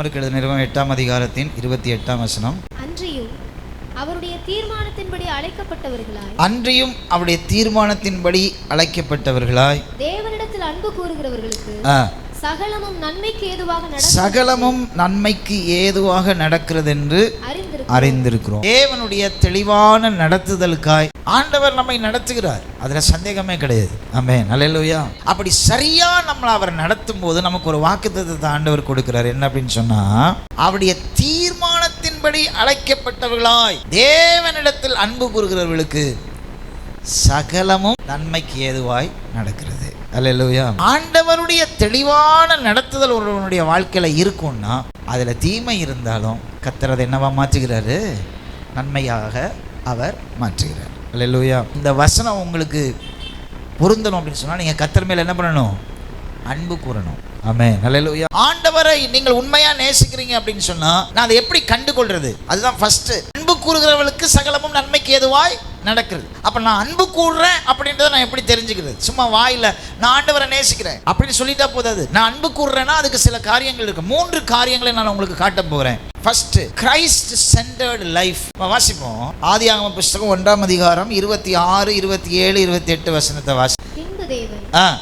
ரோமருக்கு எழுதின நிறுவனம் எட்டாம் அதிகாரத்தின் இருபத்தி எட்டாம் வசனம். அன்றியும் அவருடைய தீர்மானத்தின்படி அழைக்கப்பட்டவர்களாய். அன்றியும் அவருடைய தீர்மானத்தின்படி அழைக்கப்பட்டவர்களாய். தேவனிடத்தில் அன்பு கூறுகிறவர்களுக்கு சகலமும் நன்மைக்கு ஏதுவாக சகலமும் நன்மைக்கு ஏதுவாக நடக்கிறது என்று அறிந்திருக்கிறோம். தேவனுடைய தெளிவான நடத்துதலுக்காய் ஆண்டவர் நம்மை நடத்துகிறார். அதுல சந்தேகமே கிடையாது. ஆமே நல்லா அப்படி சரியா நம்மளை அவர் நடத்தும் போது நமக்கு ஒரு வாக்குத்தத்தை ஆண்டவர் கொடுக்கிறார். என்ன அப்படின்னு சொன்னா அவருடைய தீர்மானத்தின்படி அழைக்கப்பட்டவர்களாய் தேவனிடத்தில் அன்பு கூறுகிறவர்களுக்கு சகலமும் நன்மைக்கு ஏதுவாய் நடக்கிறது. அல்லேலூயா ஆண்டவருடைய தெளிவான நடத்துதல் ஒருவனுடைய வாழ்க்கையில இருக்கும்னா அதுல தீமை இருந்தாலும் கத்துறதை என்னவா மாற்றுகிறாரு? நன்மையாக அவர் மாற்றுகிறார். அல்லேலூயா இந்த வசனம் உங்களுக்கு பொருந்தணும் அப்படின்னு சொன்னால் நீங்கள் கத்தர் மேலே என்ன பண்ணணும்? அன்பு கூறணும். ஆமே நல்ல ஆண்டவரை நீங்கள் உண்மையாக நேசிக்கிறீங்க அப்படின்னு சொன்னால் நான் அதை எப்படி கண்டு கொள்றது அதுதான் ஃபஸ்ட்டு கூறுகிறவர்களுக்கு சகலமும் நன்மைக்கு ஏதுவாய் நடக்கிறது. அப்ப நான் அன்பு கூறுறேன் அப்படின்றத நான் எப்படி தெரிஞ்சுக்கிறது? சும்மா வாயில நான் ஆண்டவரை நேசிக்கிறேன். அப்படின்னு சொல்லிட்டா போதாது. நான் அன்பு கூறுறேன்னா அதுக்கு சில காரியங்கள் இருக்கு. மூன்று காரியங்களை நான் உங்களுக்கு காட்ட போறேன். ஃபர்ஸ்ட் கிரைஸ்ட் சென்டர்டு லைஃப் வாசிப்போம். ஆதியாகம புஸ்தகம் ஒன்றாம் அதிகாரம் இருபத்தி ஆறு இருபத்தி ஏழு இருபத்தி எட்டு வசனத்தை வாசி ஆ.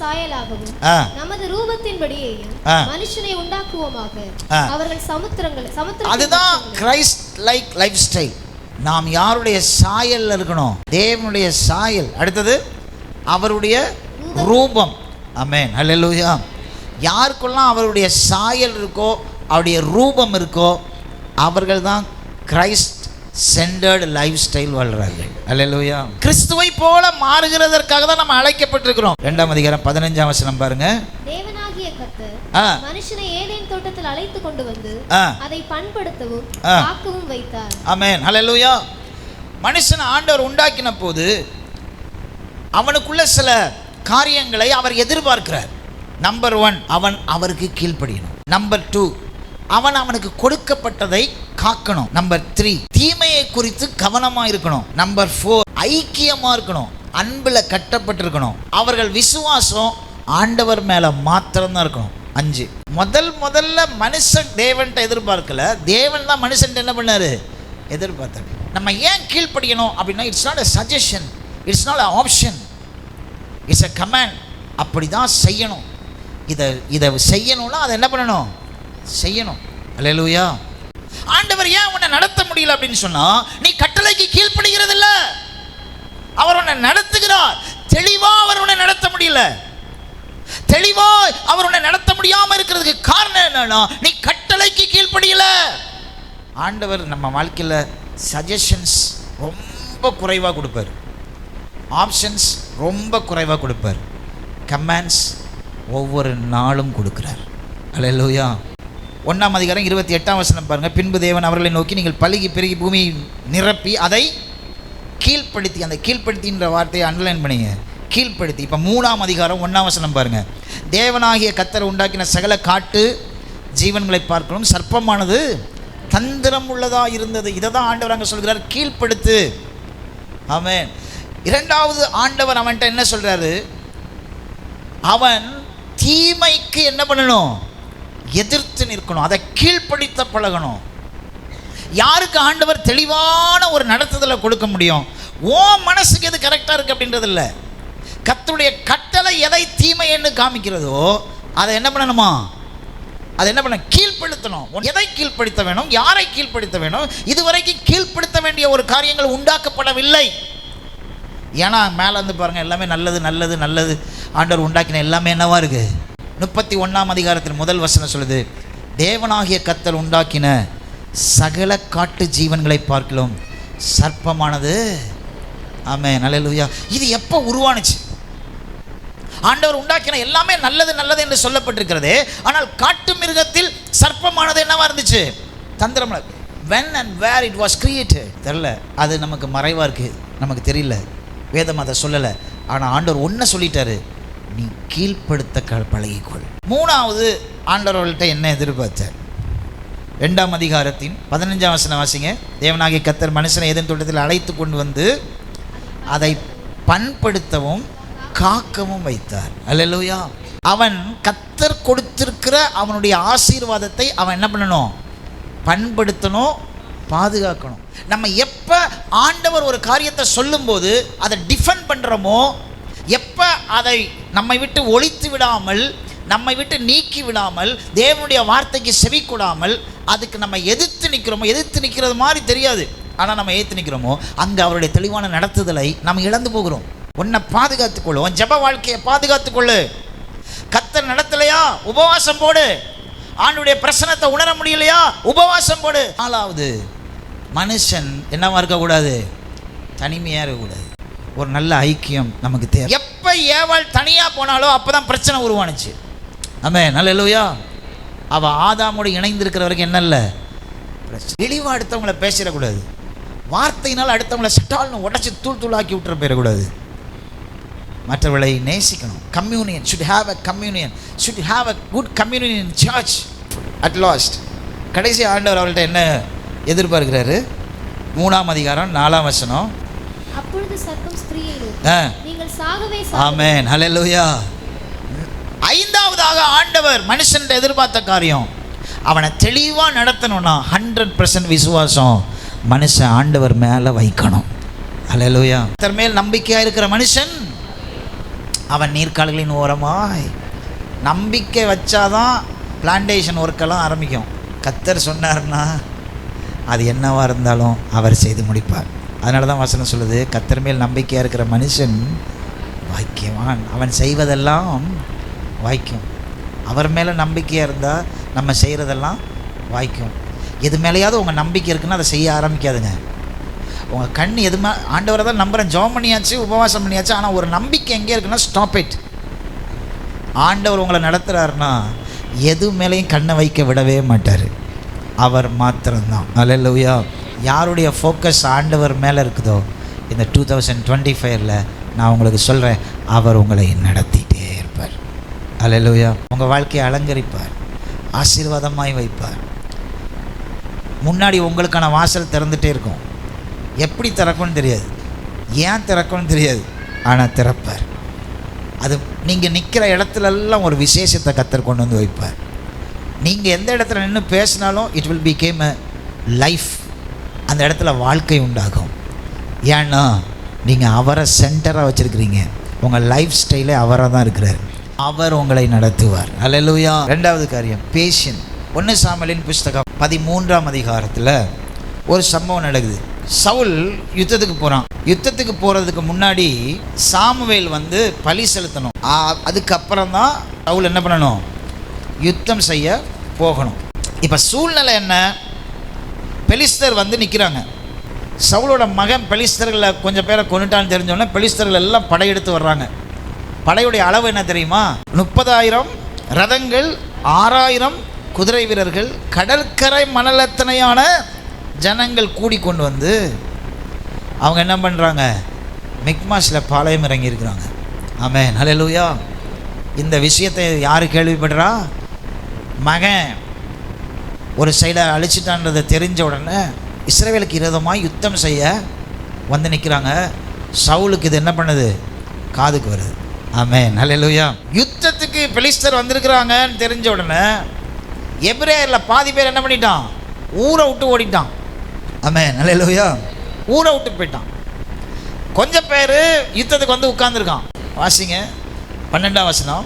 சாயலாகவும் நமது ரூபத்தின்படியேயும் ஆ. மனுஷனை உண்டாக்குவோமாக. அவர்கள் சமுத்திரங்கள் அதுதான் சமுத்திர கிரைஸ்ட் லைக் லைஃப் ஸ்டைல் நாம் யாருடைய சாயல்ல இருக்கணும்? தேவனுடைய சாயல். அடுத்தது அவருடைய ரூபம். ஆமென் ஹalleluya யாருக்கெல்லாம் அவருடைய சாயல் இருக்கோ அவருடைய ரூபம் இருக்கோ அவர்கள் தான் கிரைஸ்ட் சென்டர்டு லைஃப் ஸ்டைல் வாழ்றார்கள் அல்லேலூயா கிறிஸ்துவை போல மாறுகிறதற்காக தான் நம்ம அழைக்கப்பட்டிருக்கிறோம். ரெண்டாம் அதிகாரம் பதினஞ்சாம் வசனம் பாருங்க. மனுஷனை ஏதேன் தோட்டத்தில் அழைத்து கொண்டு வந்து அதை பண்படுத்தவும். காக்கவும் வைத்தார். ஆமென் ஹalleluya மனுஷன் ஆண்டவர் உண்டாக்கின போது அவனுக்குள்ள சில காரியங்களை அவர் எதிர்பார்க்கிறார். நம்பர் ஒன் அவன் அவருக்கு கீழ்ப்படியணும். நம்பர் டூ அவன் அவனுக்கு கொடுக்கப்பட்டதை காக்கணும். நம்பர் த்ரீ தீமையை குறித்து கவனமா இருக்கணும். நம்பர் ஃபோர் ஐக்கியமா இருக்கணும். அன்புல கட்டப்பட்டிருக்கணும். அவர்கள் விசுவாசம் ஆண்டவர் மேல மாத்திரம்தான் இருக்கணும். அஞ்சு. முதல் முதல்ல மனுஷன் தேவன்ட்ட எதிர்பார்க்கல. தேவன் தான் மனுஷன் என்ன பண்ணாரு? எதிர்பார்த்தாரு. நம்ம ஏன் கீழ்ப்படியணும் அப்படின்னா it's not a suggestion it's not a option it's a command அப்படி தான் செய்யணும். இதை இதை செய்யணும்னா அதை என்ன பண்ணணும்? செய்யணும். அலையலூயா ஆண்டவர் ஏன் உன்னை நடத்த முடியல அப்படின்னு சொன்னா நீ கட்டளைக்கு கீழ்ப்படுகிறது இல்ல அவர் உன்னை நடத்துகிறார். தெளிவா அவர் உன்னை நடத்த முடியல. தெளிவா அவர் உன்னை நடத்த முடியாம இருக்கிறதுக்கு காரணம் என்னன்னா நீ கட்டளைக்கு கீழ்ப்படியல. ஆண்டவர் நம்ம வாழ்க்கையில் சஜஷன்ஸ் ரொம்ப குறைவாக கொடுப்பார். ஆப்ஷன்ஸ் ரொம்ப குறைவாக கொடுப்பார். கமெண்ட்ஸ் ஒவ்வொரு நாளும் கொடுக்குறார். அலையலூயா ஒன்றாம் அதிகாரம் இருபத்தி எட்டாம் வசனம் பாருங்கள் பின்பு தேவன் அவர்களை நோக்கி நீங்கள் பழுகி பெருகி பூமியை நிரப்பி அதை கீழ்ப்படுத்தி அந்த கீழ்ப்படுத்தின்ற வார்த்தையை அண்டர்லைன் பண்ணிங்க. கீழ்ப்படுத்தி. இப்போ மூணாம் அதிகாரம் ஒன்றாம் வசனம் பாருங்கள் தேவனாகிய கத்தரை உண்டாக்கின சகல காட்டு ஜீவன்களை பார்க்கணும். சர்ப்பமானது தந்திரம் உள்ளதாக இருந்தது. இதை தான் ஆண்டவர் அங்கே சொல்கிறார். கீழ்ப்படுத்து. அவன் இரண்டாவது ஆண்டவர் அவன்கிட்ட என்ன சொல்கிறாரு அவன் தீமைக்கு என்ன பண்ணணும்? எதிர்த்து நிற்கணும். அதை கீழ்ப்படுத்த பழகணும். யாருக்கு ஆண்டவர் தெளிவான ஒரு நடத்துதலை கொடுக்க முடியும்? ஓ மனசுக்கு எது கரெக்டாக இருக்குது அப்படின்றது இல்லை கத்துடைய கட்டளை எதை தீமை என்று காமிக்கிறதோ அதை என்ன பண்ணணுமா? அதை என்ன பண்ண கீழ்ப்படுத்தணும். உன் எதை கீழ்ப்படுத்த வேணும்? யாரை கீழ்ப்படுத்த வேணும்? இதுவரைக்கும் கீழ்ப்படுத்த வேண்டிய ஒரு காரியங்கள் உண்டாக்கப்படவில்லை. ஏன்னா மேலே வந்து பாருங்கள் எல்லாமே நல்லது நல்லது நல்லது. ஆண்டவர் உண்டாக்கின எல்லாமே என்னவாக இருக்குது முப்பத்தி ஒன்றாம் அதிகாரத்தில் முதல் வசனம் சொல்லுது தேவனாகிய கத்தல் உண்டாக்கின சகல காட்டு ஜீவன்களை பார்க்கலாம் சர்ப்பமானது. ஆமே நல்லலுயா இது எப்போ உருவானுச்சு? ஆண்டவர் உண்டாக்கின எல்லாமே நல்லது நல்லது என்று சொல்லப்பட்டிருக்கிறது. ஆனால் காட்டு மிருகத்தில் சர்ப்பமானது என்னவா இருந்துச்சு? தந்திரம் when and where it was created தெரில அது நமக்கு மறைவாக இருக்குது நமக்கு தெரியல. வேதம் அதை சொல்லலை. ஆனால் ஆண்டவர் ஒன்றை சொல்லிட்டாரு. நீ கீழ்ப்படுத்த க பழகிக்கொள். மூணாவது ஆண்டவர்கள்ட்ட என்ன எதிர்பார்த்தார்? ரெண்டாம் அதிகாரத்தின் பதினஞ்சாம் வசனம் வாசிங்க. தேவனாகிய கத்தர் மனுஷனை எதன் தோட்டத்தில் அழைத்து கொண்டு வந்து அதை பண்படுத்தவும் காக்கவும் வைத்தார். அல்லேலூயா. அவன் கத்தர் கொடுத்திருக்கிற அவனுடைய ஆசீர்வாதத்தை அவன் என்ன பண்ணணும்? பண்படுத்தணும் பாதுகாக்கணும். நம்ம எப்போ ஆண்டவர் ஒரு காரியத்தை சொல்லும்போது அதை டிஃபெண்ட் பண்ணுறோமோ அதை நம்மை விட்டு ஒழித்து விடாமல் நம்மை விட்டு நீக்கி விடாமல் தேவனுடைய வார்த்தைக்கு செவி கொடாமல் அதுக்கு நம்ம எதிர்த்து நிற்கிறோமோ எதிர்த்து நிற்கிறது மாதிரி தெரியாது. ஆனால் நம்ம ஏற்று நிற்கிறோமோ அங்கே அவருடைய தெளிவான நடத்துதலை நம்ம இழந்து போகிறோம். உன்னை பாதுகாத்துக்கொள்ளு உன் ஜெப வாழ்க்கையை பாதுகாத்துக்கொள்ளு கத்தர் நடத்தலையா? உபவாசம் போடு. ஆண்டுடைய பிரசனத்தை உணர முடியலையா? உபவாசம் போடு. நாலாவது மனுஷன் என்னவா இருக்கக்கூடாது? தனிமையாக இருக்கக்கூடாது. ஒரு நல்ல ஐக்கியம் நமக்கு தேவை. எப்போ ஏவாள் தனியாக போனாலோ அப்போ தான் பிரச்சனை உருவானுச்சு. ஆமே நல்ல இல்லையா அவள் ஆதாமோடு இணைந்திருக்கிற வரைக்கும் என்ன இல்லை? இழிவாக அடுத்தவங்கள பேசிடக்கூடாது. வார்த்தையினால் அடுத்தவங்கள சட்டால்னு உடச்சி தூள் தூளாக்கி விட்டுற போயிடக்கூடாது. மற்றவர்களை நேசிக்கணும். Communion should have a communion. Should have a good communion in church. At last. கடைசி ஆண்டவர் அவர்கள்ட்ட என்ன எதிர்பார்க்கிறாரு? மூணாம் அதிகாரம் நாலாம் வசனம். அப்பொழுது சர்ப்பம் ஸ்திரீயை நீங்கள் சாகவே ஆமென். ஹalleluya. ஐந்தாவதாக ஆண்டவர் மனுஷன் எதிர்பார்த்த காரியம். அவனை தெளிவாக நடத்தணும்னா ஹண்ட்ரட் பர்சன்ட் விசுவாசம். மனுஷன் ஆண்டவர் மேலே வைக்கணும். கர்த்தர் மேல் நம்பிக்கையாக இருக்கிற மனுஷன் அவன் நீர்க்கால்களின் ஓரமாய் நம்பிக்கை வச்சாதான் பிளான்டேஷன் ஒர்க்கெல்லாம் ஆரம்பிக்கும். கத்தர் சொன்னார்னா அது என்னவா இருந்தாலும் அவர் செய்து முடிப்பார். அதனால தான் வசனம் சொல்லுது கத்தர் மேல் நம்பிக்கையாக இருக்கிற மனுஷன் வாக்கியவான். அவன் செய்வதெல்லாம் வாய்க்கும் அவர் மேலே நம்பிக்கையாக இருந்தால் நம்ம செய்கிறதெல்லாம் வாய்க்கும் எது மேலேயாவது உங்கள் நம்பிக்கை இருக்குன்னா அதை செய்ய ஆரம்பிக்காதுங்க. உங்கள் கண் எதுமே ஆண்டவரை தான் நம்புகிறேன் ஜோம் பண்ணியாச்சு உபவாசம் பண்ணியாச்சு ஆனால் ஒரு நம்பிக்கை எங்கே இருக்குன்னா ஸ்டாப் இட் ஆண்டவர் உங்களை நடத்துகிறாருன்னா எது மேலேயும் கண்ணை வைக்க விடவே மாட்டார். அவர் மாத்திரம்தான். லவ்யா யாருடைய ஃபோக்கஸ் ஆண்டவர் மேலே இருக்குதோ இந்த டூ தௌசண்ட் டுவெண்ட்டி ஃபைவ்ல நான் உங்களுக்கு சொல்கிறேன் அவர் உங்களை நடத்திட்டே இருப்பார். அல்லையா உங்கள் வாழ்க்கையை அலங்கரிப்பார். ஆசீர்வாதமாய் வைப்பார். முன்னாடி உங்களுக்கான வாசல் திறந்துகிட்டே இருக்கும். எப்படி திறக்கும்னு தெரியாது. ஏன் திறக்கும்னு தெரியாது. ஆனால் திறப்பார். அது நீங்கள் நிற்கிற இடத்துலலாம் ஒரு விசேஷத்தை கத்தர் கொண்டு வந்து வைப்பார். நீங்கள் எந்த இடத்துல நின்று பேசினாலும் it will become a life அந்த இடத்துல வாழ்க்கை உண்டாகும். ஏன்னா நீங்கள் அவரை சென்டராக வச்சுருக்கிறீங்க. உங்கள் லைஃப் ஸ்டைலே அவராக தான் இருக்கிறார். அவர் உங்களை நடத்துவார். அல்லேலூயா ரெண்டாவது காரியம் பேஷன் ஒன்று சாமலின் புஸ்தகம் பதிமூன்றாம் அதிகாரத்தில் ஒரு சம்பவம் நடக்குது. சவுல் யுத்தத்துக்கு போகிறான் யுத்தத்துக்கு போகிறதுக்கு முன்னாடி சாமுவேல் வந்து பழி செலுத்தணும். அதுக்கப்புறம் தான் சவுல் என்ன பண்ணணும்? யுத்தம் செய்ய போகணும். இப்போ சூழ்நிலை என்ன? பெலிஸ்தர் வந்து நிற்கிறாங்க சவுலோட மகன் பெலிஸ்தர்களை கொஞ்சம் பேரை கொண்டுட்டான்னு தெரிஞ்சோடனே பெலிஸ்தர்கள் எல்லாம் படையெடுத்து வர்றாங்க. படையுடைய அளவு என்ன தெரியுமா? முப்பதாயிரம் ரதங்கள் ஆறாயிரம் குதிரை வீரர்கள் கடற்கரை மணலத்தனையான ஜனங்கள் கூடி கொண்டு வந்து அவங்க என்ன பண்ணுறாங்க மிக்மாஸில் பாளையம் இறங்கியிருக்கிறாங்க ஆமே ஹalleluya. இந்த விஷயத்தை யார் கேள்விப்படுறா? மகன். ஒரு சைடை அழிச்சிட்டான்றதை தெரிஞ்ச உடனே இஸ்ரேவேலுக்கு விரோதமாக யுத்தம் செய்ய வந்து நிற்கிறாங்க. சவுலுக்கு இது என்ன பண்ணுது? காதுக்கு வருது. ஆமே ஹalleluya. யுத்தத்துக்கு பிலிஸ்தர் வந்திருக்கிறாங்கன்னு தெரிஞ்ச உடனே எப்ரேயரில் பாதி பேர் என்ன பண்ணிட்டான்? ஊரை விட்டு ஓடிட்டான். ஆமே ஹalleluya. ஊரை விட்டு போயிட்டான். கொஞ்சம் பேர் யுத்தத்துக்கு வந்து உட்காந்துருக்கான் வாசிங்க. பன்னெண்டாம் வசனம்.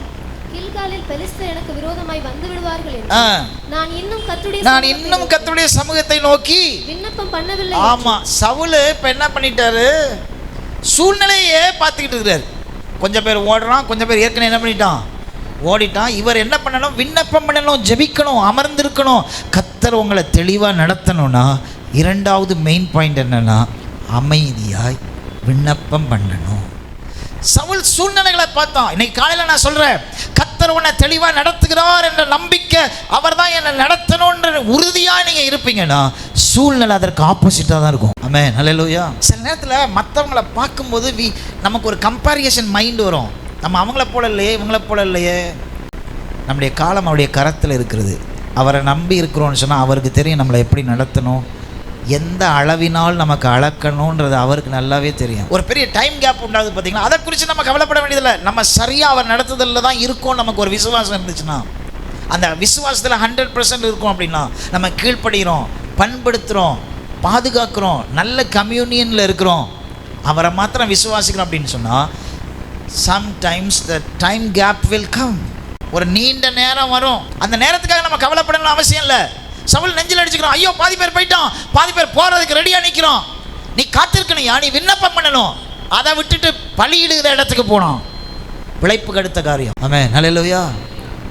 கில்காலில் பெலிஸ்தர் எனக்கு விரோதமாய் வந்து விடுவார்கள் என்று ஆ. நான் இன்னும் கத்துடைய நான் இன்னும் கர்த்தருடைய சமூகத்தை நோக்கி விண்ணப்பம் பண்ணவில்லை ஆமா சவுலு இப்போ என்ன பண்ணிட்டாரு? சூழ்நிலையே பார்த்துக்கிட்டு இருக்கிறாரு. கொஞ்சம் பேர் ஓடுறான் கொஞ்சம் பேர் ஏற்கனவே என்ன பண்ணிட்டான்? ஓடிட்டான். இவர் என்ன பண்ணணும்? விண்ணப்பம் பண்ணணும் ஜெபிக்கணும் அமர்ந்திருக்கணும். கத்தர் உங்களை தெளிவாக நடத்தணும்னா இரண்டாவது மெயின் பாயிண்ட் என்னன்னா அமைதியாய் விண்ணப்பம் பண்ணணும். சவுல் சூழ்நிலைகளை பார்த்தான். இன்னைக்கு காலையில் நான் சொல்கிறேன் கத்தர் உன்னை தெளிவாக நடத்துகிறார் என்ற நம்பிக்கை அவர் தான் என்னை நடத்தணுன்ற உறுதியாக நீங்கள் இருப்பீங்கன்னா சூழ்நிலை அதற்கு ஆப்போசிட்டாக தான் இருக்கும். ஆமே நல்லலூயா சில நேரத்தில் மற்றவங்கள பார்க்கும்போது வி நமக்கு ஒரு கம்பாரியேஷன் மைண்ட் வரும். நம்ம அவங்கள போல இல்லையே இவங்கள போல இல்லையே. நம்முடைய காலம் அவருடைய கரத்தில் இருக்கிறது. அவரை நம்பி இருக்கிறோன்னு சொன்னால் அவருக்கு தெரியும் நம்மளை எப்படி நடத்தணும். எந்த அளவினால் நமக்கு அளக்கணுன்றது அவருக்கு நல்லாவே தெரியும். ஒரு பெரிய டைம் கேப் உண்டாகுது பார்த்தீங்களா அதை குறித்து நம்ம கவலைப்பட வேண்டியதில்லை. நம்ம சரியாக அவர் நடத்துதலில் தான் இருக்கோம் நமக்கு ஒரு விசுவாசம் இருந்துச்சுன்னா அந்த விசுவாசத்தில் ஹண்ட்ரட் பர்சன்ட் இருக்கும் அப்படின்னா நம்ம கீழ்ப்படுகிறோம் பண்படுத்துகிறோம் பாதுகாக்கிறோம் நல்ல கம்யூனியனில் இருக்கிறோம் அவரை மாத்திரம் விசுவாசிக்கிறோம் அப்படின்னு சொன்னால் sometimes the time gap will come ஒரு நீண்ட நேரம் வரும். அந்த நேரத்துக்காக நம்ம கவலைப்படணும்னு அவசியம் இல்லை. சவுல் நெஞ்சில் அடிச்சுக்கிறோம் ஐயோ பாதி பேர் போயிட்டோம் பாதி பேர் போகிறதுக்கு ரெடியாக நிற்கிறோம் நீ காத்திருக்கணும்யா நீ விண்ணப்பம் பண்ணணும். அதை விட்டுட்டு பழியிடுகிற இடத்துக்கு போனோம் பிழைப்புக்கு அடுத்த காரியம். ஆமே நல்லையா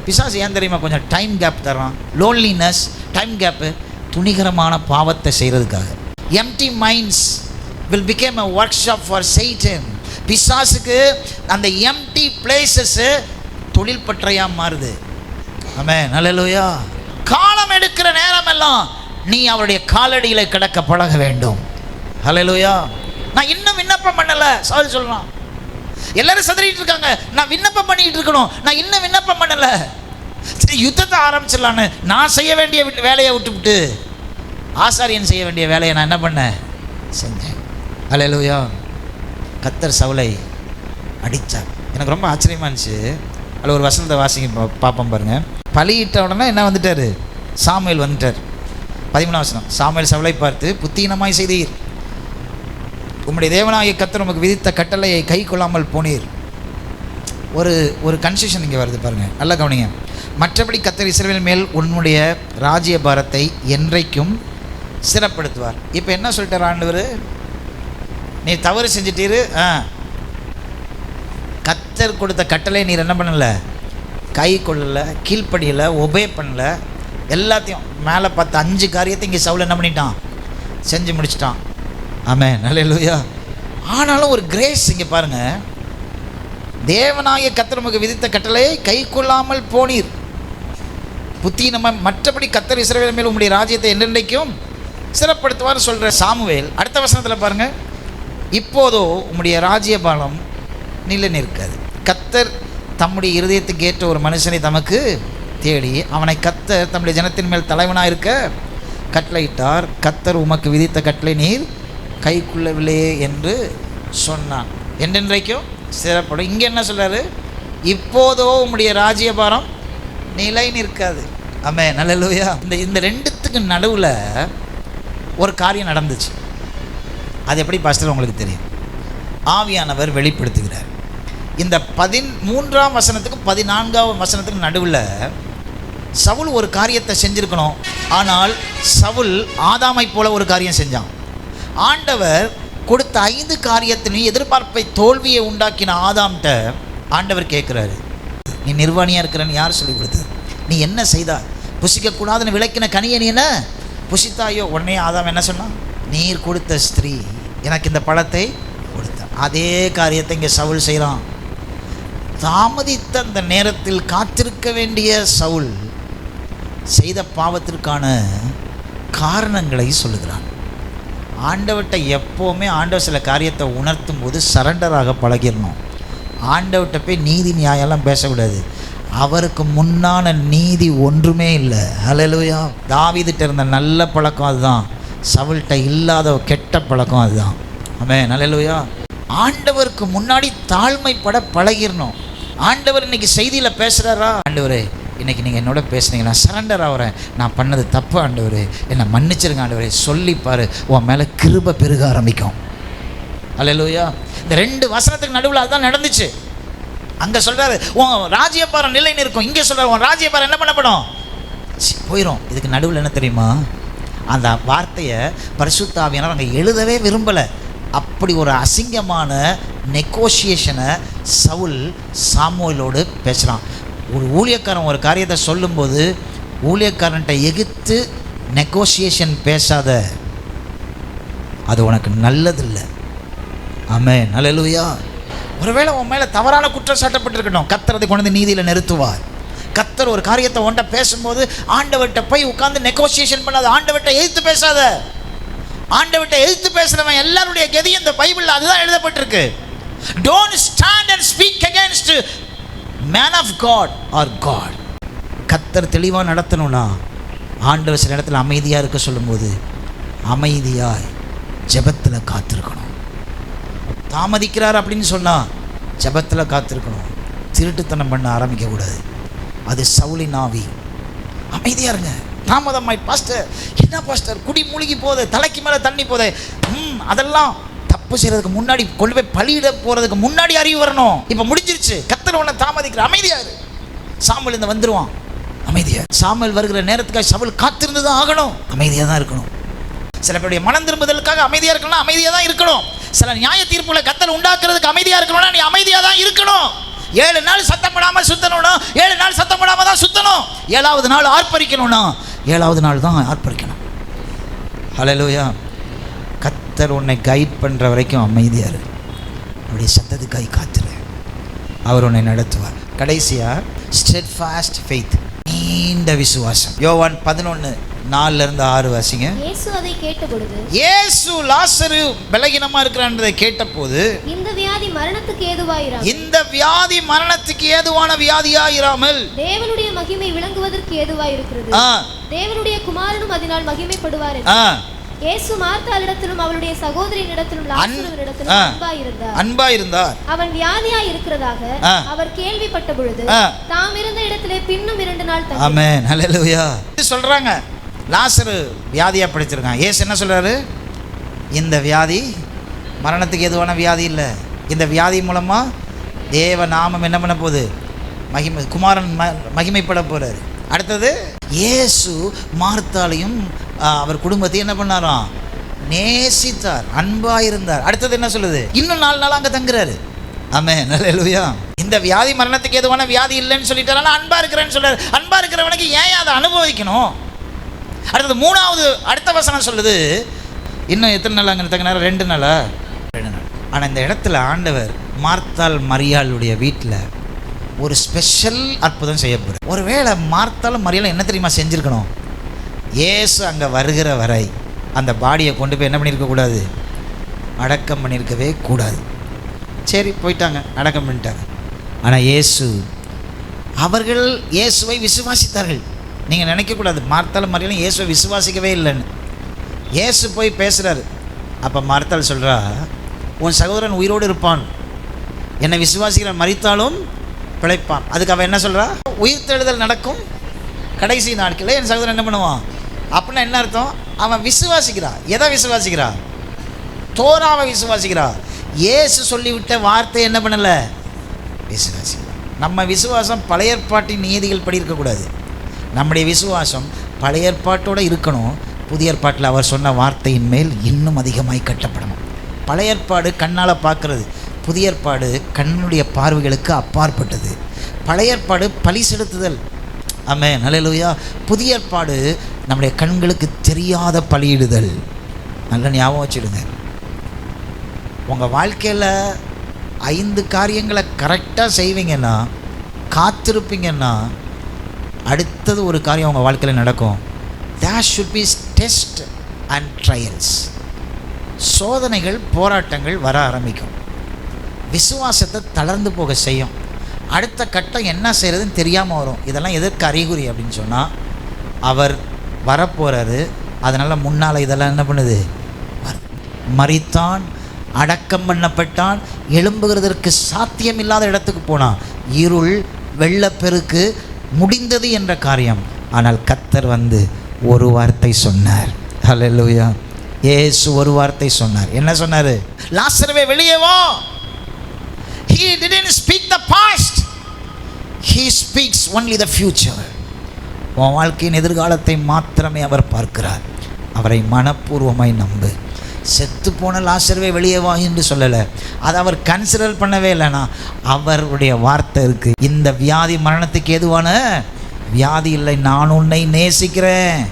பிசாசு ஏன் தெரியுமா? கொஞ்சம் டைம் கேப் தரான் லோன்லினஸ் டைம் கேப்பு துணிகரமான பாவத்தை செய்கிறதுக்காக empty minds will become a workshop for Satan பிசாசுக்கு அந்த எம்டி பிளேசஸ்ஸு தொழில் பற்றையாக மாறுது. ஆமே நல்லையா காலம் எடுக்கிற நேரமெல்லாம் நீ அவருடைய காலடியில் கிடக்க பழக வேண்டும். ஹalleluya. நான் இன்னும் விண்ணப்பம் பண்ணல. சாரி சொல்லலாம் எல்லாரும் சதறிட்டு இருக்காங்க. நான் விண்ணப்பம் பண்ணிட்டு இருக்கணும். நான் இன்னும் விண்ணப்பம் பண்ணல. சரி யுத்தத்தை ஆரம்பிச்சிடலான்னு நான் செய்ய வேண்டிய வேலையை விட்டுவிட்டு ஆசாரியன் செய்ய வேண்டிய வேலையை நான் என்ன பண்ணேன்? செஞ்சேன். ஹalleluya. கத்தர் சவுலை அடித்தார். எனக்கு ரொம்ப ஆச்சரியமா இருந்துச்சு. அதில் ஒரு வசனத்தை வாசிங்க பார்ப்போம் பாருங்க. பலியிட்ட உடனே என்ன வந்துட்டார்? சாமுவேல் வந்துட்டார். பதிமூணாம் வசனம். சாமுவேல் சவலை பார்த்து புத்தீனமாய் செய்தீர். உம்முடைய தேவனாகிய கத்தர் உமக்கு விதித்த கட்டளையை கை கொள்ளாமல் போனீர். ஒரு ஒரு கன்செஷன் இங்கே வருது பாருங்கள் நல்லா கவனிங்க. மற்றபடி கத்தர் இஸ்ரவேல் மேல் உன்னுடைய ராஜ்ய பாரத்தை என்றைக்கும் சிறப்படுத்துவார். இப்போ என்ன சொல்லிட்டார் ஆண்டவர்? நீ தவறு செஞ்சிட்டீரு. ஆ. கத்தர் கொடுத்த கட்டளை நீர் என்ன பண்ணல? கை கொள்ளலை கீழ்ப்படியலை ஒபே பண்ணல எல்லாத்தையும் மேலே பத்து அஞ்சு காரியத்தை இங்கே சவுல் என்ன பண்ணிட்டான்? செஞ்சு முடிச்சிட்டான். ஆமே நல்ல ஆனாலும் ஒரு கிரேஸ் இங்கே பாருங்கள் தேவனாய கத்தர் விதித்த கட்டளையை கை கொள்ளாமல் போனீர். புத்தீனமா மற்றபடி கத்தர் இஸ்ரவேல் மேல் உங்களுடைய ராஜ்யத்தை என்றென்றைக்கும் சிறப்படுத்துவார் சொல்கிற சாமுவேல் அடுத்த வசனத்தில் பாருங்கள் இப்போதோ உங்களுடைய ராஜ்ய பாலம் நிலை நிற்காது கத்தர் தம்முடைய இருதயத்துக்கு ஏற்ற ஒரு மனுஷனை தமக்கு தேடி அவனை கத்தர் தம்முடைய ஜனத்தின் மேல் தலைவனாக இருக்க கட்டளையிட்டார். கத்தர் உமக்கு விதித்த கட்டளை நீர் கைக்குள்ளவில்லையே என்று சொன்னான். என்றென்றைக்கும் சிறப்படும். இங்கே என்ன சொல்கிறாரு இப்போதோ உம்முடைய ராஜ்யபாரம் நிலை நிற்காது. ஆமே நல்லலூயா இந்த இந்த ரெண்டுத்துக்கு நடுவில் ஒரு காரியம் நடந்துச்சு. அது எப்படி பாஸ்டர் உங்களுக்கு தெரியும்? ஆவியானவர் வெளிப்படுத்துகிறார். இந்த பதின் மூன்றாம் வசனத்துக்கும் பதினான்காம் வசனத்துக்கும் நடுவில் சவுல் ஒரு காரியத்தை செஞ்சுருக்கணும். ஆனால் சவுல் ஆதாமை போல ஒரு காரியம் செஞ்சான். ஆண்டவர் கொடுத்த ஐந்து காரியத்திலையும் எதிர்பார்ப்பை தோல்வியை உண்டாக்கின ஆதாம்கிட்ட ஆண்டவர் கேட்குறாரு நீ நிர்வாணியாக இருக்கிறன்னு யார் சொல்லி கொடுத்து நீ என்ன செய்தா புசிக்கக்கூடாதுன்னு விளக்கின கனியை நீ என்ன? புசித்தாயோ? உடனே ஆதாம் என்ன சொன்னான்? நீர் கொடுத்த ஸ்திரீ எனக்கு இந்த பழத்தை கொடுத்த. அதே காரியத்தை இங்கே சவுல் செய்கிறான் தாமதித்த அந்த நேரத்தில் காத்திருக்க வேண்டிய சவுல் செய்த பாவத்திற்கான காரணங்களை சொல்லுகிறான். ஆண்டவர்கிட்ட எப்போவுமே ஆண்டவர் சில காரியத்தை உணர்த்தும் போது சரண்டராக பழகிடணும். ஆண்டவர்கிட்ட போய் நீதி நியாயம்லாம் பேசக்கூடாது. அவருக்கு முன்னான நீதி ஒன்றுமே இல்லை. அலலுயா தாவிதிட்ட இருந்த நல்ல பழக்கம் அதுதான். சவுல்கிட்ட இல்லாத கெட்ட பழக்கம் அதுதான். ஆமே நல்லலுயா ஆண்டவருக்கு முன்னாடி தாழ்மைப்பட பழகிடணும். ஆண்டவர் இன்னைக்கு செய்தியில் பேசுகிறாரா ஆண்டவரே இன்னைக்கு நீங்கள் என்னோட பேசுனீங்க நான் சரண்டர் ஆகிறேன். நான் பண்ணது தப்பு ஆண்டவர். என்னை மன்னிச்சிருங்க ஆண்டவரே. சொல்லிப்பார் உன் மேலே கிருப பெருக ஆரம்பிக்கும். அல்லையா இந்த ரெண்டு வசனத்துக்கு நடுவில் அதுதான் நடந்துச்சு. அங்கே சொல்கிறாரு உன் ராஜ்யபாரம் நிலை நிற்கும் இங்கே சொல்கிறார் உன் ராஜ்யபாரம் என்ன பண்ணப்படும்? போயிடும் இதுக்கு நடுவில் என்ன தெரியுமா? அந்த வார்த்தையை பரிசுத்தாவியனர் அங்கே எழுதவே விரும்பலை. அப்படி ஒரு அசிங்கமான நெகோஷியேஷனை சவுல் சாமுவேலோடு பேசுகிறான் ஒரு ஊழியக்காரன் ஒரு காரியத்தை சொல்லும்போது ஊழியக்காரன்ட்ட எதிர்த்து நெகோசியேஷன் பேசாத. அது உனக்கு நல்லதில்லை. ஆமே நல்லலுயா ஒருவேளை உன் மேலே தவறான குற்றம் சாட்டப்பட்டிருக்கட்டும். கத்துறதை கொண்டு வந்து நீதியில் நிறுத்துவார். கத்தர் ஒரு காரியத்தை ஒன்றை பேசும்போது ஆண்டவர்கிட்ட போய் உட்காந்து நெகோசியேஷன் பண்ணாத. ஆண்டவர்கிட்ட எதிர்த்து பேசாத. ஆண்டவர்கிட்ட எதிர்த்து பேசுகிறவன் எல்லாருடைய கதி இந்த பைபிளில் அதுதான் எழுதப்பட்டிருக்கு. Don't stand and speak against man of God or God கத்தர் தெளிவாக நடத்தணும்னா ஆண்டவர் சில இடத்துல அமைதியாக இருக்க சொல்லும்போது அமைதியாய் ஜெபத்தில் காத்திருக்கணும். தாமதிக்கிறார் அப்படின்னு சொன்னால் ஜெபத்தில் காத்திருக்கணும். திருட்டுத்தனம் பண்ண ஆரம்பிக்கக்கூடாது. அது சவுளின் ஆவி. அமைதியாக இருங்க. தாமதமாய் பாஸ்டர் என்ன பாஸ்டர்? குடி மூழ்கி போகுது தலைக்கு மேலே தண்ணி போதே. ம் அதெல்லாம் தப்பு செய்கிறதுக்கு முன்னாடி கொண்டு போய் பலியிட போகிறதுக்கு முன்னாடி அறிவு வரணும். இப்போ முடிஞ்சிருச்சு. கத்தர் உன்னை தாமதிக்கிற அமைதியாரு இரு. இந்த வந்துருவான். அமைதியா சாமல் வருகிற நேரத்துக்காக சவல் காத்திருந்து தான் ஆகணும். அமைதியாக தான் இருக்கணும். சில பேருடைய மனம் திரும்புதலுக்காக அமைதியாக இருக்கணும்னா அமைதியாக தான் இருக்கணும். சில நியாய தீர்ப்புல கத்தல் உண்டாக்குறதுக்கு அமைதியாக இருக்கணும்னா நீ அமைதியாக தான் இருக்கணும். ஏழு நாள் சத்தம் போடாமல் சுத்தணும்னா ஏழு நாள் சத்தம் போடாமல் தான் சுத்தணும். ஏழாவது நாள் ஆர்ப்பரிக்கணும்னா ஏழாவது நாள் தான் ஆர்ப்பரிக்கணும். ஹalleluya. கத்தர் உன்னை கைட் பண்ணுற வரைக்கும் அமைதியாக இரு. அவருடைய சத்தத்துக்காய் காத்துரு. அவர் உன்னை நடத்துவார். கடைசியா ஸ்டெட் ஃபாஸ்ட் ஃபெய்த் நீண்ட விசுவாசம். யோவான் பதினொன்று நாலுல இருந்து ஆறு வாசிங்க. இயேசு அதை கேட்டபொழுது இயேசு லாசரு பலகீனமா இருக்கிறான்றதை கேட்டபோது இந்த வியாதி மரணத்துக்கு ஏதுவாயிராம் இந்த வியாதி மரணத்துக்கு ஏதுவான வியாதியா இராமல் தேவனுடைய மகிமை விளங்குவதற்கு ஏதுவாயிருக்கிறது. தேவனுடைய குமாரனும் அதனால் மகிமைப்படுவார். இயேசு மார்த்தாளிடத்திலும் அவளுடைய சகோதரியினிடத்திலும் லாசருவினிடத்திலும் ஆ. அன்பாயிருந்தார். அன்பா இருந்தார். அவன் வியாதியாய் இருக்கிறதாக. அவர் கேள்விப்பட்ட பொழுது. தாம் இருந்த இடத்திலே பின்னும் இரண்டு நாள் தங்கி. ஆமென். ஹalleluya. சொல்றாங்க. லாசரு வியாதியா படிச்சிருக்கான். ஏசு என்ன சொல்றாரு? இந்த வியாதி மரணத்துக்கு எதுவான வியாதி இல்லை. இந்த வியாதி மூலமா தேவ நாமம் என்ன பண்ண போகுது? மகிமை குமாரன் ம மகிமைப்பட போறாரு. அடுத்தது இயேசு மார்த்தாலையும் அவர் குடும்பத்தையும் என்ன பண்ணாராம்? நேசித்தார் அன்பா இருந்தார் அடுத்தது என்ன சொல்லுது? இன்னும் நாலு நாள் அங்கே தங்குறாரு. ஆமே நல்ல இந்த வியாதி மரணத்துக்கு எதுவான வியாதி இல்லைன்னு சொல்லிட்டாலும் அன்பா இருக்கிறேன்னு சொல்றாரு. அன்பா இருக்கிறவனுக்கு ஏன் அதை அனுபவிக்கணும்? அடுத்தது மூணாவது அடுத்த வசனம் சொல்லுது. இன்னும் எத்தனை நாள் அங்கே தங்கினார்? ரெண்டு நாளா? ரெண்டு நாள். ஆனால் இந்த இடத்துல ஆண்டவர் மார்த்தால் மரியாளுடைய வீட்டில் ஒரு ஸ்பெஷல் அற்புதம் செய்ய போகிறார் ஒருவேளை மார்த்தாலும் மரியாதை என்ன தெரியுமா செஞ்சுருக்கணும்? இயேசு அங்கே வருகிற வரை அந்த பாடியை கொண்டு போய் என்ன பண்ணியிருக்கக்கூடாது அடக்கம் பண்ணியிருக்கவே கூடாது. சரி போயிட்டாங்க. அடக்கம் பண்ணிட்டாங்க. ஆனால் இயேசு அவர்கள் இயேசுவை விசுவாசித்தார்கள். நீங்கள் நினைக்கக்கூடாது மார்த்தாலும் மறியலும் இயேசுவை விசுவாசிக்கவே இல்லைன்னு. இயேசு போய் பேசுகிறாரு அப்போ மார்த்தாள் சொல்கிறா உன் சகோதரன் உயிரோடு இருப்பான். என்னை விசுவாசிக்கிற மறித்தாலும் பிழைப்பான். அதுக்கு அவன் என்ன சொல்கிறா உயிர் தெழுதல் நடக்கும். கடைசி நாட்களில் என் சகோதரன் என்ன பண்ணுவான்? அப்படின்னா என்ன அர்த்தம்? அவன் விசுவாசிக்கிறான் எதை விசுவாசிக்கிறா? தோராவை விசுவாசிக்கிறா. இயேசு சொல்லிவிட்ட வார்த்தை என்ன பண்ணலை? விசுவாசி நம்ம விசுவாசம் பழைய ஏற்பாட்டின் நீதிகள் படி இருக்கக்கூடாது. நம்முடைய விசுவாசம் பழையர்பாட்டோட இருக்கணும். புதிய ஏற்பாட்டில் அவர் சொன்ன வார்த்தையின் மேல் இன்னும் அதிகமாய் கட்டப்படணும். பழைய ஏற்பாடு கண்ணால் பார்க்கறது. புதிய ஏற்பாடு கண்ணுடைய பார்வைகளுக்கு அப்பாற்பட்டது. பழைய ஏற்பாடு பழி செலுத்துதல். ஆமே நல்லலுயா புதிய ஏற்பாடு நம்முடைய கண்களுக்கு தெரியாத பலியிடுதல். நல்ல ஞாபகம் வச்சுடுங்க. உங்கள் வாழ்க்கையில் ஐந்து காரியங்களை கரெக்டாக செய்வீங்கன்னா காத்திருப்பீங்கன்னா அடுத்தது ஒரு காரியம் உங்கள் வாழ்க்கையில் நடக்கும். There should be test and trials சோதனைகள் போராட்டங்கள் வர ஆரம்பிக்கும். விசுவாசத்தை தளர்ந்து போக செய்யும். அடுத்த கட்டம் என்ன செய்கிறதுன்னு தெரியாமல் வரும். இதெல்லாம் எதற்கு அறிகுறி அப்படின்னு சொன்னால் அவர் வரப்போகிறாரு அதனால் முன்னால் இதெல்லாம் என்ன பண்ணுது? மறித்தான் அடக்கம் பண்ணப்பட்டான் எழும்புகிறதற்கு சாத்தியம் இல்லாத இடத்துக்கு போனான். இருள் வெள்ளப்பெருக்கு முடிந்தது என்ற காரியம். ஆனால் கத்தர் வந்து ஒரு வார்த்தை சொன்னார். ஹalleluya. ஏசு ஒரு வார்த்தை சொன்னார். என்ன சொன்னார்? லாசரவே வெளியே வா. He didn't speak the past. He speaks only the future. உன் வாழ்க்கையின் எதிர்காலத்தை மாத்திரமே அவர் பார்க்கிறார். அவரை மனப்பூர்வமாய் நம்பு. செத்து போன லாசர்வே வெளியே வா என்று சொல்லலை. அதை அவர் கன்சிடர் பண்ணவே இல்லைனா அவருடைய வார்த்தை இருக்குது இந்த வியாதி மரணத்துக்கு ஏதுவான? வியாதி இல்லை. நான் உன்னை நேசிக்கிறேன்.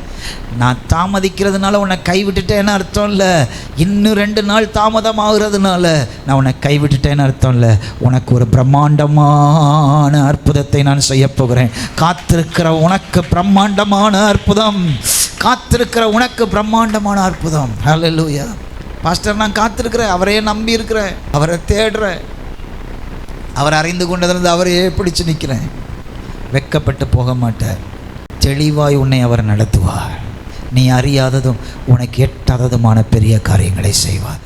நான் தாமதிக்கிறதுனால உன்னை கைவிட்டுட்டேன்னு அர்த்தம் இல்லை இன்னும் ரெண்டு நாள் தாமதம் ஆகுறதுனால நான் உன்னை கைவிட்டுட்டேன்னு அர்த்தம் இல்லை உனக்கு ஒரு பிரம்மாண்டமான அற்புதத்தை நான் செய்ய போகிறேன். காத்திருக்கிற உனக்கு பிரம்மாண்டமான அற்புதம். காத்திருக்கிற உனக்கு பிரம்மாண்டமான அற்புதம். ஹalleluya பாஸ்டர் நான் காத்திருக்கிறேன். அவரையே நம்பி இருக்கிறேன் அவரை தேடுறேன் அவர் அறிந்து கொண்டதிலிருந்து அவரையே பிடிச்சு நிற்கிறேன். வெக்கப்பட்டு போக மாட்டேன் தெளிவாய் உன்னை அவர் நடத்துவார். நீ அறியாததும் உனக்கு எட்டாததுமான பெரிய காரியங்களை செய்வார்.